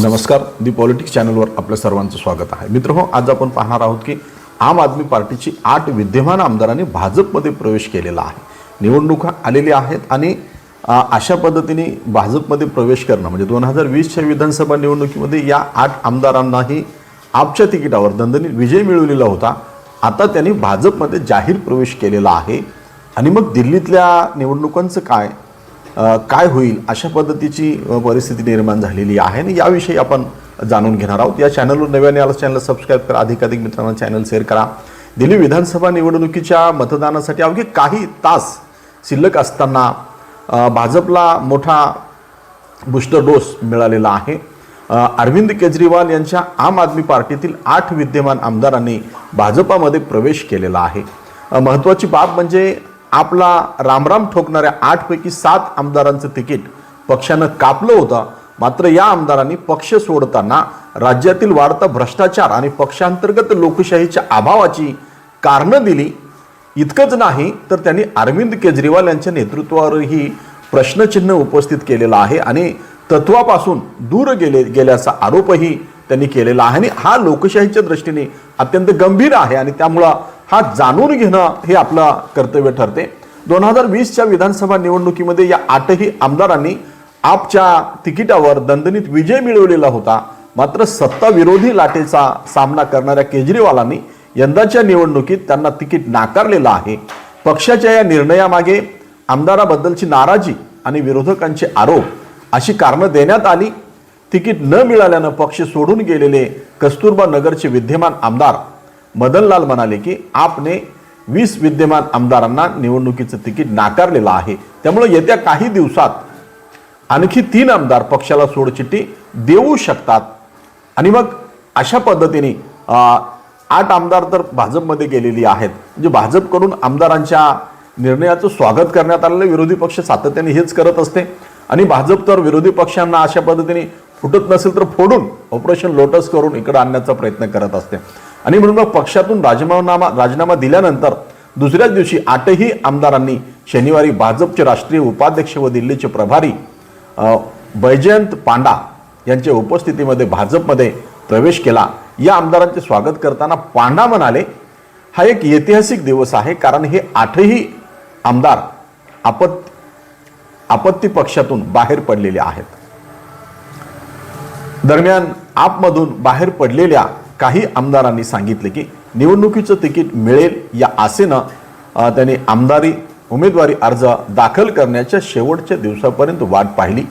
नमस्कार दी पॉलिटिक्स चॅनलवर आपल्या सर्वांचं स्वागत आहे. मित्र हो आज आपण पाहणार आहोत की आम आदमी पार्टीची आठ विद्यमान आमदारांनी भाजपमध्ये प्रवेश केलेला आहे. निवडणुका आलेल्या आहेत आणि अशा पद्धतीने भाजपमध्ये प्रवेश करणं म्हणजे दोन हजार वीसच्या विधानसभा निवडणुकीमध्ये या आठ आमदारांनाही आपच्या तिकिटावर दणदणीत विजय मिळवलेला होता. आता त्यांनी भाजपमध्ये जाहीर प्रवेश केलेला आहे. आणि मग दिल्लीतल्या निवडणुकांचं काय? काय होईल अशा पद्धतीची परिस्थिती निर्माण झालेली आहे आणि याविषयी आपण जाणून घेणार आहोत. या चॅनलवर नव्याने आला चॅनल सबस्क्राईब करा अधिकाधिक मित्रांना चॅनल शेअर करा. दिल्ली विधानसभा निवडणुकीच्या मतदानासाठी अवघे काही तास शिल्लक असताना भाजपला मोठा बूस्टर डोस मिळालेला आहे. अरविंद केजरीवाल यांच्या आम आदमी पार्टीतील आठ विद्यमान आमदारांनी भाजपामध्ये प्रवेश केलेला आहे. महत्त्वाची बाब म्हणजे आपला रामराम ठोकणाऱ्या आठपैकी सात आमदारांचं तिकीट पक्षानं कापलं होतं. मात्र या आमदारांनी पक्ष सोडताना राज्यातील वाढता भ्रष्टाचार आणि पक्षांतर्गत लोकशाहीच्या अभावाची कारणं दिली. इतकंच नाही तर त्यांनी अरविंद केजरीवाल यांच्या नेतृत्वावरही प्रश्नचिन्ह उपस्थित केलेलं आहे आणि तत्वापासून दूर गेले गेल्याचा आरोपही त्यांनी केलेला आहे आणि हा लोकशाहीच्या दृष्टीने अत्यंत गंभीर आहे आणि त्यामुळं हा जाणून घेणं हे आपलं कर्तव्य ठरते. दोन हजार वीसच्या विधानसभा निवडणुकीमध्ये या आठही आमदारांनी आपच्या तिकिटावर दणदणीत विजय मिळवलेला होता. मात्र सत्ता विरोधी लाटेचा सामना करणाऱ्या केजरीवालांनी यंदाच्या निवडणुकीत त्यांना तिकीट नाकारलेलं आहे. पक्षाच्या या निर्णयामागे आमदाराबद्दलची नाराजी आणि विरोधकांचे आरोप अशी कारणं देण्यात आली. तिकीट न मिळाल्यानं पक्ष सोडून गेलेले कस्तुरबा नगरचे विद्यमान आमदार मदनलाल म्हणाले की आपने वीस विद्यमान आमदारांना निवडणुकीचं तिकीट नाकारलेलं आहे. त्यामुळे येत्या काही दिवसात आणखी तीन आमदार पक्षाला सोडचिठ्ठी देऊ शकतात. आणि मग अशा पद्धतीने आठ आमदार तर भाजपमध्ये गेलेली आहेत. म्हणजे भाजपकडून आमदारांच्या निर्णयाचं स्वागत करण्यात आलेलं विरोधी पक्ष सातत्याने हेच करत असते. आणि भाजप तर विरोधी पक्षांना अशा पद्धतीने फुटत नसेल तर फोडून ऑपरेशन लोटस करून इकडं आणण्याचा प्रयत्न करत असते. आणि म्हणून मग पक्षातून राजीनामा राजीनामा दिल्यानंतर दुसऱ्याच दिवशी आठही आमदारांनी शनिवारी भाजपचे राष्ट्रीय उपाध्यक्ष व दिल्लीचे प्रभारी बैजयंत पांडा यांच्या उपस्थितीमध्ये भाजपमध्ये प्रवेश केला. या आमदारांचे स्वागत करताना पांडा म्हणाले हा एक ऐतिहासिक दिवस आहे कारण हे आठही आमदार आपत आपत्ती पक्षातून बाहेर पडलेले आहेत. दरम्यान आपमधून बाहेर पडलेल्या काही आमदारांनी सांगितले की निवडणुकीचं तिकीट मिळेल या आशेनं त्यांनी आमदारी उमेदवारी अर्ज दाखल करण्याच्या शेवटच्या दिवसापर्यंत वाट पाहिली.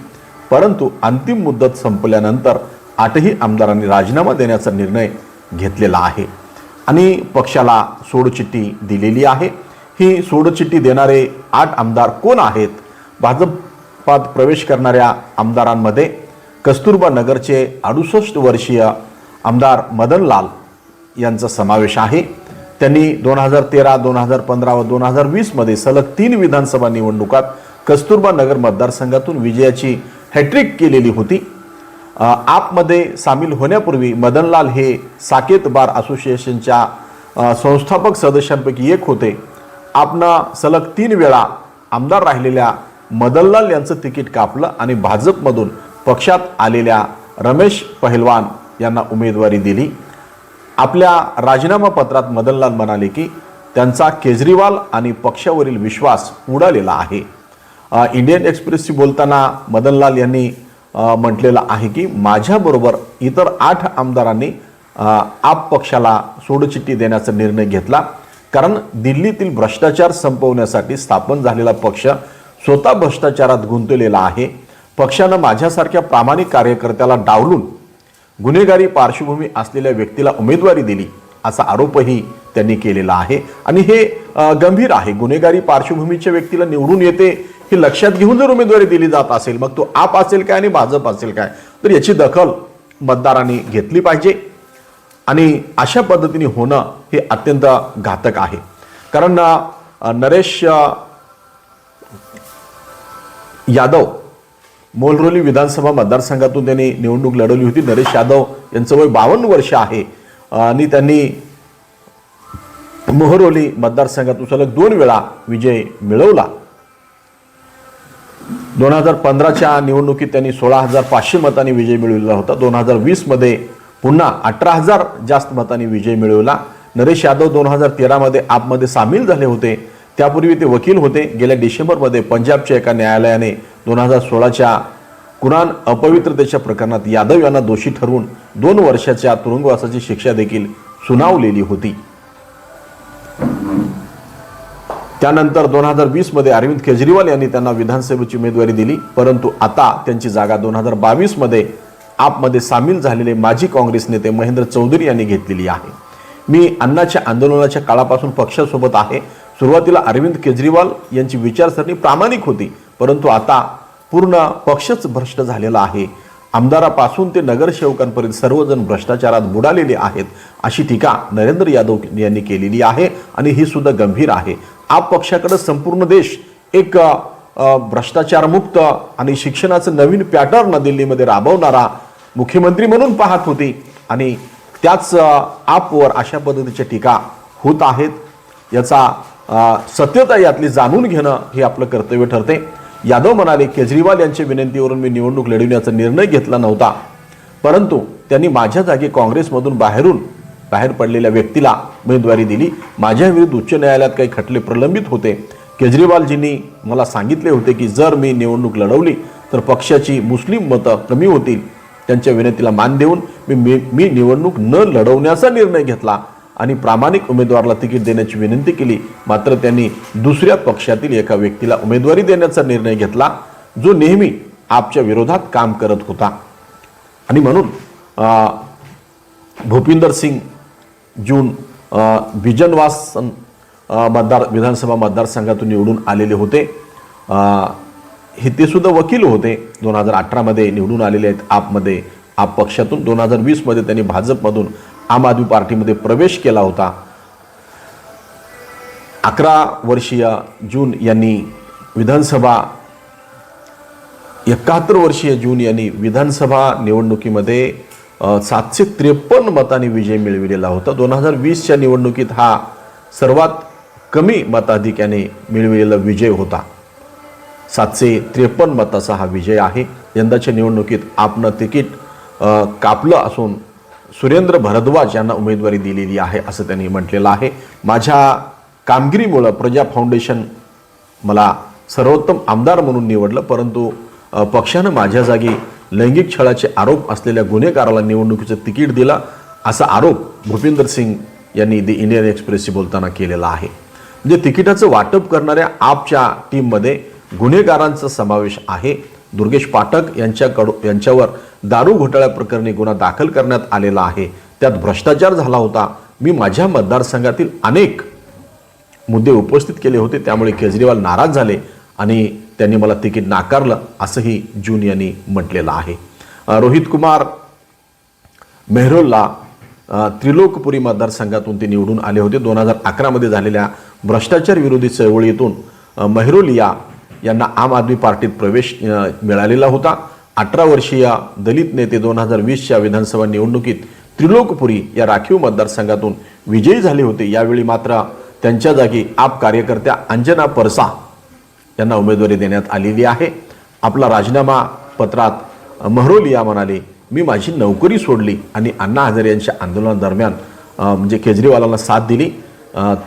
परंतु अंतिम मुदत संपल्यानंतर आठही आमदारांनी राजीनामा देण्याचा निर्णय घेतलेला आहे. आणि पक्षाला सोडचिठ्ठी दिलेली आहे. ही सोडचिठ्ठी देणारे आठ आमदार कोण आहेत? भाजपात प्रवेश करणाऱ्या आमदारांमध्ये कस्तुरबा नगरचे अडुसष्ट वर्षीय आमदार मदन लाल यांचा समावेश आहे. त्यांनी दोन हजार तेरा दोन हजार पंधरा व दोन हजार वीसमध्ये सलग तीन विधानसभा निवडणुकात कस्तुरबा नगर मतदारसंघातून विजयाची हॅट्रिक केलेली होती. आपमध्ये सामील होण्यापूर्वी मदनलाल हे साकेत बार असोसिएशनच्या संस्थापक सदस्यांपैकी एक होते. आपनं सलग तीन वेळा आमदार राहिलेल्या मदनलाल यांचं तिकीट कापलं आणि भाजपमधून पक्षात आलेल्या रमेश पहलवान यांना उमेदवारी दिली. आपल्या राजीनामा पत्रात मदनलाल म्हणाले की त्यांचा केजरीवाल आणि पक्षावरील विश्वास उडालेला आहे. इंडियन एक्सप्रेसशी बोलताना मदनलाल यांनी म्हटलेलं आहे की माझ्याबरोबर इतर आठ आमदारांनी आप पक्षाला सोडचिठ्ठी देण्याचा निर्णय घेतला. कारण दिल्लीतील भ्रष्टाचार संपवण्यासाठी स्थापन झालेला पक्ष स्वतः भ्रष्टाचारात गुंतलेला आहे. पक्षानं माझ्यासारख्या प्रामाणिक कार्यकर्त्याला डावलून गुन्हेगारी पार्श्वभूमी असलेल्या व्यक्तीला उमेदवारी दिली असा आरोपही त्यांनी केलेला आहे. आणि हे गंभीर आहे. गुन्हेगारी पार्श्वभूमीच्या व्यक्तीला निवडून येते हे लक्षात घेऊन जर उमेदवारी दिली जात असेल मग तो आप असेल काय आणि भाजप असेल काय? तर याची दखल मतदारांनी घेतली पाहिजे. आणि अशा पद्धतीने होणं हे अत्यंत घातक आहे. कारण नरेश यादव मोलरोली विधानसभा मतदारसंघातून त्यांनी निवडणूक लढवली होती. नरेश यादव यांचं वय बावन्न वर्ष आहे. आणि त्यांनी मोहरोली मतदारसंघातून सलग दोन वेळा विजय मिळवला. दोन हजार पंधराच्या निवडणुकीत त्यांनी सोळा हजार पाचशे मतांनी विजय मिळवला होता. दोन हजार वीसमध्ये पुन्हा अठरा हजार जास्त मतांनी विजय मिळवला. नरेश यादव दोन हजार तेरामध्ये आपमध्ये सामील झाले होते. त्यापूर्वी ते वकील होते. गेल्या डिसेंबरमध्ये पंजाबच्या एका न्यायालयाने दोन हजार सोळाच्या कुराण अपवित्रतेच्या प्रकरणात यादव यांना दोषी ठरवून दोन वर्षाच्या तुरुंगवासाची शिक्षा देखील सुनावलेली होती. त्यानंतर दोन हजार वीसमध्ये अरविंद केजरीवाल यांनी त्यांना विधानसभेची उमेदवारी दिली परंतु आता त्यांची जागा दोन हजार बावीसमध्ये आपमध्ये सामील झालेले माजी काँग्रेस नेते महेंद्र चौधरी यांनी घेतलेली आहे. मी अण्णाच्या आंदोलनाच्या काळापासून पक्षासोबत आहे. सुरुवातीला अरविंद केजरीवाल यांची विचारसरणी प्रामाणिक होती परंतु आता पूर्ण पक्षच भ्रष्ट झालेला आहे. आमदारापासून ते नगरसेवकांपर्यंत सर्वजण भ्रष्टाचारात बुडालेले आहेत अशी टीका नरेंद्र यादव यांनी केलेली आहे आणि ही सुद्धा गंभीर आहे. आप पक्षाकडे संपूर्ण देश एक भ्रष्टाचारमुक्त आणि शिक्षणाचं नवीन पॅटर्न दिल्लीमध्ये राबवणारा मुख्यमंत्री म्हणून पाहत होती आणि त्याच आपवर अशा पद्धतीच्या टीका होत आहेत. याचा सत्यता यातली जाणून घेणं हे आपलं कर्तव्य ठरते. यादव म्हणाले केजरीवाल यांच्या विनंतीवरून मी निवडणूक लढविण्याचा निर्णय घेतला नव्हता. परंतु त्यांनी माझ्या जागी काँग्रेसमधून बाहेरून बाहेर पडलेल्या व्यक्तीला उमेदवारी दिली. माझ्या विरुद्ध उच्च न्यायालयात काही खटले प्रलंबित होते. केजरीवालजींनी मला सांगितले होते की जर मी निवडणूक लढवली तर पक्षाची मुस्लिम मतं कमी होतील. त्यांच्या विनंतीला मान देऊन मी मी मी निवडणूक न लढवण्याचा निर्णय घेतला. आणि प्रामाणिक उमेदवाराला तिकीट देण्याची विनंती केली. मात्र त्यांनी दुसऱ्या पक्षातील एका व्यक्तीला उमेदवारी देण्याचा निर्णय घेतला जो नेहमी आपच्या विरोधात काम करत होता. आणि म्हणून भूपिंदर सिंग जून बिजनवास मतदार विधानसभा मतदारसंघातून निवडून आलेले होते. हे ते सुद्धा वकील होते. दोन हजार अठरामध्ये निवडून आलेले आहेत. आपमध्ये आप पक्षातून दोन हजार वीसमध्ये त्यांनी भाजपमधून आम आदमी पार्टीमध्ये प्रवेश केला होता. अकरा वर्षीय जून यांनी विधानसभा एकाहत्तर वर्षीय जून यांनी विधानसभा निवडणुकीमध्ये सातशे त्रेपन्न मतांनी विजय मिळविलेला होता. दोन हजार वीसच्या निवडणुकीत हा सर्वात कमी मताधिक्याने मिळविलेला विजय होता. सातशे त्रेपन्न मताचा हा विजय आहे. यंदाच्या निवडणुकीत आपण तिकीट कापलं असून सुरेंद्र भरद्वाज यांना उमेदवारी दिलेली आहे असं त्यांनी म्हटलेलं आहे. माझ्या कामगिरीमुळं प्रजा फाउंडेशन मला सर्वोत्तम आमदार म्हणून निवडलं परंतु पक्षानं माझ्या जागी लैंगिक छळाचे आरोप असलेल्या गुन्हेगाराला निवडणुकीचं तिकीट दिलं असा आरोप भूपिंदर सिंग यांनी द इंडियन एक्सप्रेसशी बोलताना केलेला आहे. म्हणजे तिकिटाचं वाटप करणाऱ्या आपच्या टीममध्ये गुन्हेगारांचा समावेश आहे. दुर्गेश पाठक यांच्याकडून यांच्यावर दारू घोटाळ्या प्रकरणी गुन्हा दाखल करण्यात आलेला आहे. त्यात भ्रष्टाचार झाला होता. मी माझ्या मतदारसंघातील अनेक मुद्दे उपस्थित केले होते. त्यामुळे केजरीवाल नाराज झाले आणि त्यांनी मला तिकीट नाकारलं असंही जून यांनी म्हटलेलं आहे. रोहित कुमार मेहरोलला त्रिलोकपुरी मतदारसंघातून ते निवडून आले होते. दोन हजार अकरामध्ये झालेल्या भ्रष्टाचार विरोधी चळवळीतून मेहरोलिया यांना आम आदमी पार्टीत प्रवेश मिळालेला होता. अठरा वर्षीय दलित नेते दोन हजार वीसच्या विधानसभा निवडणुकीत त्रिलोकपुरी या राखीव मतदारसंघातून विजयी झाले होते. यावेळी मात्र त्यांच्या जागी आप कार्यकर्त्या अंजना परसा यांना उमेदवारी देण्यात आलेली आहे. आपला राजीनामा पत्रात महरोलिया म्हणाले मी माझी नोकरी सोडली आणि अण्णा हजारे यांच्या आंदोलनादरम्यान म्हणजे केजरीवालांना साथ दिली.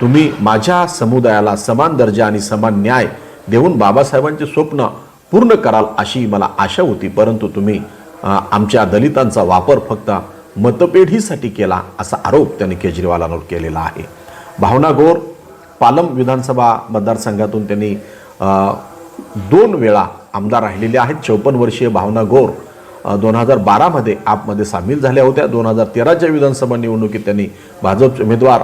तुम्ही माझ्या समुदायाला समान दर्जा आणि समान न्याय देऊन बाबासाहेबांचे स्वप्न पूर्ण कराल अशी मला आशा होती. परंतु तुम्ही आमच्या दलितांचा वापर फक्त मतपेढीसाठी केला असा आरोप त्यांनी केजरीवालांवर केलेला आहे. भावना गोर पालम विधानसभा मतदारसंघातून त्यांनी दोन वेळा आमदार राहिलेले आहेत. चौपन्न वर्षीय भावना गोर दोन हजार बारामध्ये आपमध्ये सामील झाल्या होत्या. दोन हजार तेराच्या विधानसभा निवडणुकीत त्यांनी भाजपचे उमेदवार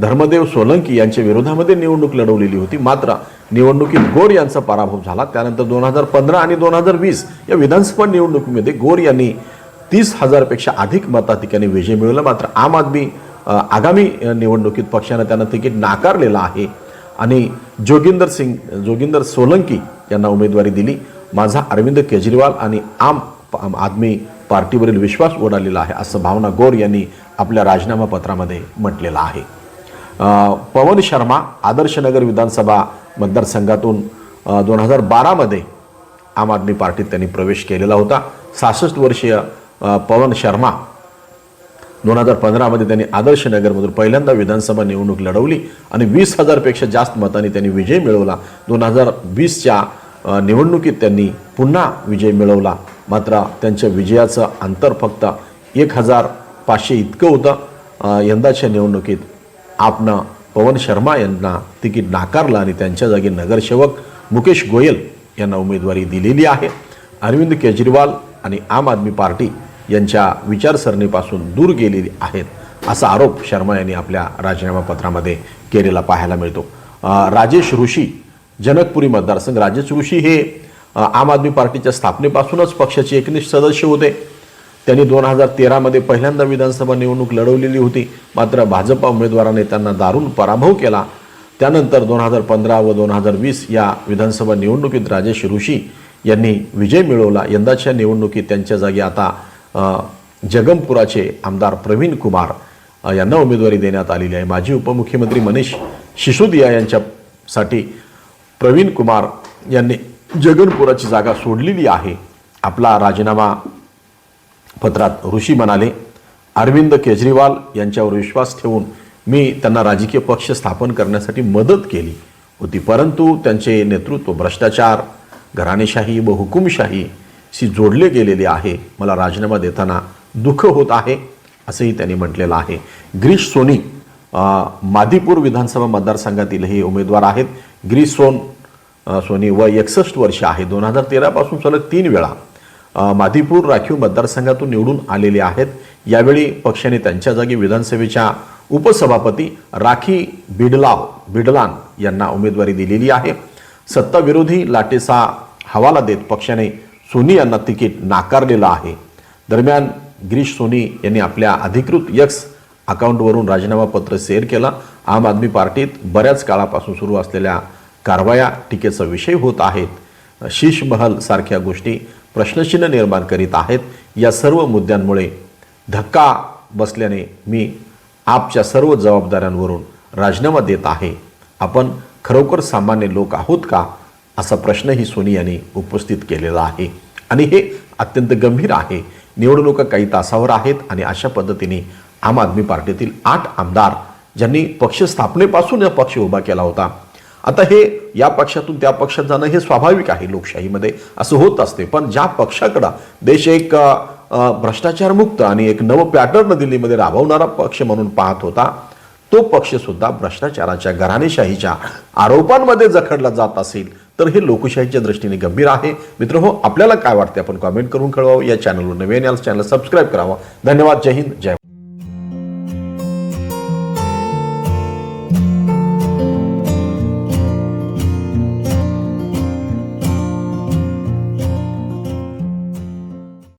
धर्मदेव सोलंकी यांच्या विरोधामध्ये निवडणूक लढवलेली होती. मात्र निवडणुकीत गोर यांचा पराभव झाला. त्यानंतर दोन हजार पंधरा आणि दोन हजार वीस या विधानसभा निवडणुकीमध्ये गोर यांनी तीस हजारपेक्षा अधिक मताधिक्याने विजय मिळवला. मात्र आम आदमी आगामी निवडणुकीत पक्षानं त्यांना तिकीट नाकारलेलं आहे. आणि जोगिंदर सिंग जोगिंदर सोलंकी यांना उमेदवारी दिली. माझा अरविंद केजरीवाल आणि आम आदमी पार्टीवरील विश्वास उडालेला आहे असं भावना गोर यांनी आपल्या राजीनामा पत्रामध्ये म्हटलेलं आहे. पवन शर्मा आदर्शनगर विधानसभा मतदारसंघातून दोन हजार बारामध्ये आम आदमी पार्टीत त्यांनी प्रवेश केलेला होता. सहासष्ट वर्षीय पवन शर्मा दोन हजार पंधरामध्ये त्यांनी आदर्श नगरमधून पहिल्यांदा विधानसभा निवडणूक लढवली आणि वीस हजारपेक्षा जास्त मतांनी त्यांनी विजय मिळवला. दोन हजार वीसच्या निवडणुकीत त्यांनी पुन्हा विजय मिळवला. मात्र त्यांच्या विजयाचं अंतर फक्त एक हजार पाचशे इतकं होतं. यंदाच्या निवडणुकीत आपनं पवन शर्मा यांना तिकीट नाकारलं आणि त्यांच्या जागी नगरसेवक मुकेश गोयल यांना उमेदवारी दिलेली आहे. अरविंद केजरीवाल आणि आम आदमी पार्टी यांच्या विचारसरणीपासून दूर गेलेली आहेत असा आरोप शर्मा यांनी आपल्या राजीनामा पत्रामध्ये केलेला पाहायला मिळतो. राजेश ऋषी जनकपुरी मतदारसंघ राजेश ऋषी हे आम आदमी पार्टीच्या स्थापनेपासूनच पक्षाचे एकनिष्ठ सदस्य होते. त्यांनी दोन हजार तेरामध्ये पहिल्यांदा विधानसभा निवडणूक लढवलेली होती. मात्र भाजपा उमेदवाराने त्यांना दारुण पराभव केला. त्यानंतर दोन हजार पंधरा व दोन हजार वीस या विधानसभा निवडणुकीत राजेश ऋषी यांनी विजय मिळवला. यंदाच्या निवडणुकीत त्यांच्या जागी आता जगमपुराचे आमदार प्रवीण कुमार यांना उमेदवारी देण्यात आलेली आहे. माजी उपमुख्यमंत्री मनीष सिसोदिया यांच्यासाठी प्रवीण कुमार यांनी जगनपुराची जागा सोडलेली आहे. आपला राजीनामा पत्रात ऋषी म्हणाले अरविंद केजरीवाल यांच्यावर विश्वास ठेवून मी त्यांना राजकीय पक्ष स्थापन करण्यासाठी मदत केली होती. परंतु त्यांचे नेतृत्व भ्रष्टाचार घराणेशाही व हुकुमशाहीशी जोडले गेलेले आहे. मला राजीनामा देताना दुःख होत आहे असंही त्यांनी म्हटलेलं आहे. ग्रीश सोनी मादीपूर विधानसभा मतदारसंघातील हे उमेदवार आहेत. ग्रीश सोन सोनी व एकसष्ट वर्ष आहे. दोन हजार तेरापासून सलग तीन वेळा माधीपूर राखीव मतदारसंघातून निवडून आलेले आहेत. यावेळी पक्षाने त्यांच्या जागी विधानसभेच्या उपसभापती राखी बिडलाव बिडलान यांना उमेदवारी दिलेली आहे. सत्ताविरोधी लाटेचा हवाला देत पक्षाने सोनी यांना तिकीट नाकारलेलं आहे. दरम्यान गिरीश सोनी यांनी आपल्या अधिकृत यक्स अकाउंटवरून राजीनामा पत्र शेअर केलं. आम आदमी पार्टीत बऱ्याच काळापासून सुरू असलेल्या कारवाया टीकेचा विषय होत आहेत. शीश महल सारख्या गोष्टी प्रश्नचिन्ह निर्माण करीत आहेत. या सर्व मुद्द्यांमुळे धक्का बसल्याने मी आपच्या सर्व जबाबदाऱ्यांवरून राजीनामा देत आहे. आपण खरोखर सामान्य लोक आहोत का? असा प्रश्नही सोनी यांनी उपस्थित केलेला आहे. आणि हे अत्यंत गंभीर आहे. निवडणुका काही तासावर आहेत आणि अशा पद्धतीने आम आदमी पार्टीतील आठ आमदार ज्यांनी पक्ष स्थापनेपासून हा पक्ष उभा केला होता आता हे या पक्षातून त्या पक्षात जाणं हे स्वाभाविक आहे लोकशाहीमध्ये. असं होत असते. पण ज्या पक्षाकडं देश एक भ्रष्टाचारमुक्त आणि एक नवं पॅटर्न दिल्लीमध्ये राबवणारा पक्ष म्हणून पाहत होता तो पक्ष सुद्धा भ्रष्टाचाराच्या घराणेशाहीच्या आरोपांमध्ये जखडला जात असेल तर हे लोकशाहीच्या दृष्टीने गंभीर आहे. मित्र हो आपल्याला काय वाटते आपण कॉमेंट करून कळवावं. या चॅनलवर नवीन याला चॅनल सबस्क्राईब करावं. धन्यवाद. जय हिंद. जय